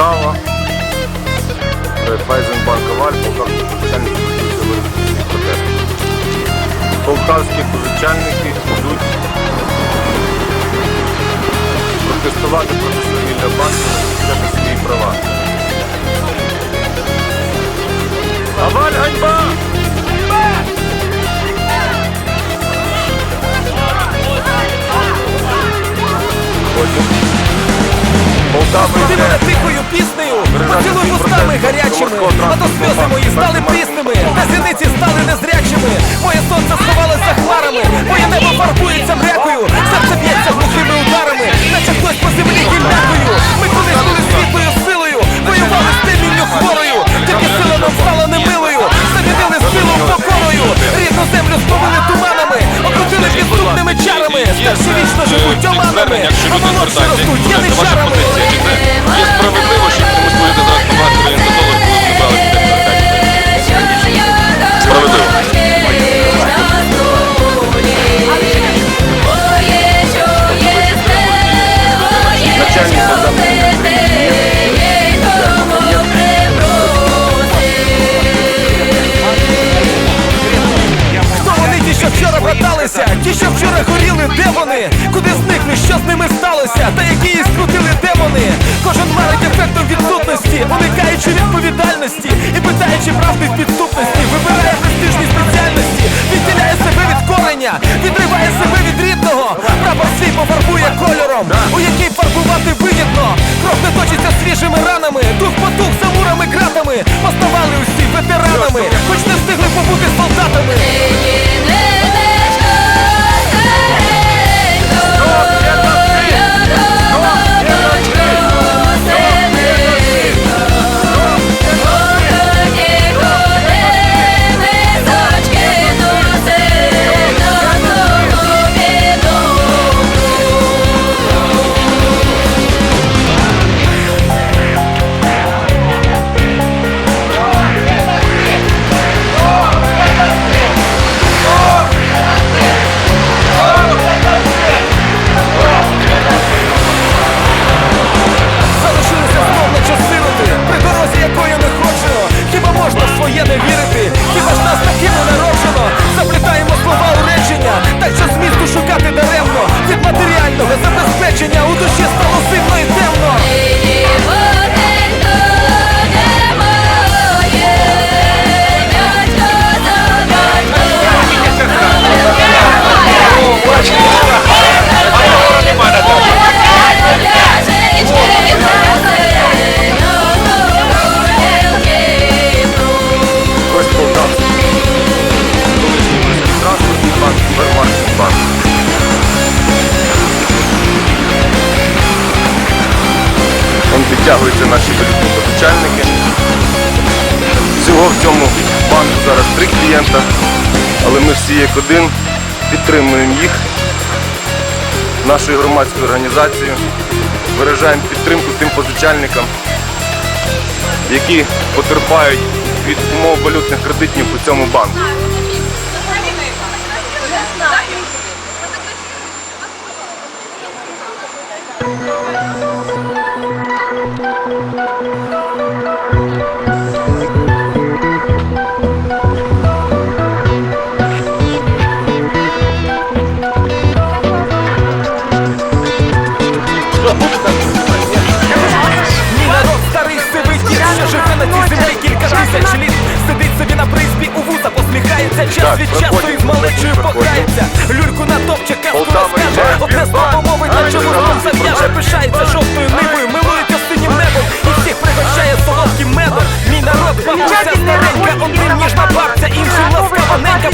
Полтава, Райфайзенбанк Аваль, полтавські позичальники готуються протести. Полтавські позичальники будуть протестувати проти свавілля Ти мене тихою піснею, поцілуй вустами гарячими, а то сльози мої стали прісними, та зіниці стали незрячими. Моє сонце сховалось за хмарами, моє небо фарбується мрякою, серце б'ється глухими ударами, наче хтось по землі гімнякою. Turn свіжими ранами, дух потух за мурами кратами, поставали усі ветеранами, хоч підтягуються наші валютні позичальники. Всього в цьому банку зараз три клієнта, але ми всі як один підтримуємо їх, нашою громадською організацією, виражаємо підтримку тим позичальникам, які потерпають від умов валютних кредитів у цьому банку. Мій народ старий сивий що живе на цій землі кілька тисяч літ. Сидить собі на призбі у вуса, посміхається, час від часу із малечою покається. Люльку на топче, казку Полтава розкаже, одне слово мовить, на чому зав'яже, пишається жовтою нивою, один ніжна бабця, іншим ласкава ненька,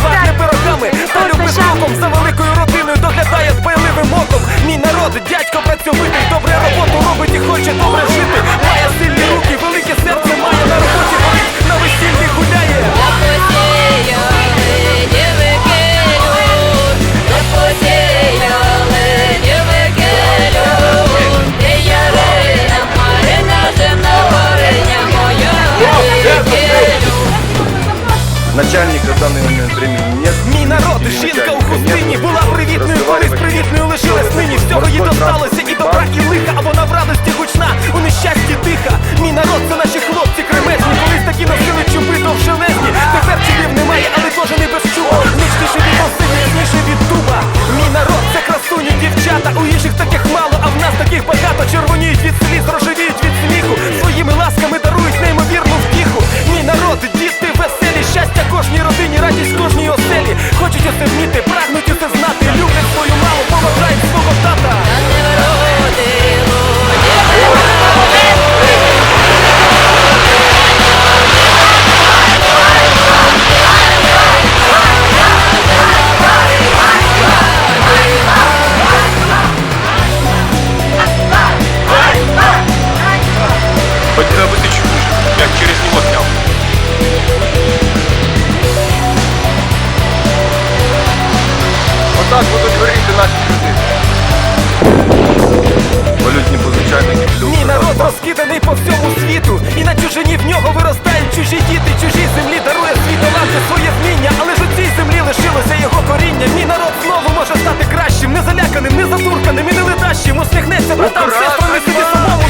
Отак будуть горіти наші люди. Валютні позичальники Мій народ розкиданий по всьому світу, і на чужині в нього виростають чужі діти, чужій землі дарує свій талант своє вміння, але ж у цій землі лишилося його коріння. Мій народ знову може стати кращим, не заляканим, не затурканим і не ледащим. Усміхнеться братам, сестрам і собі самому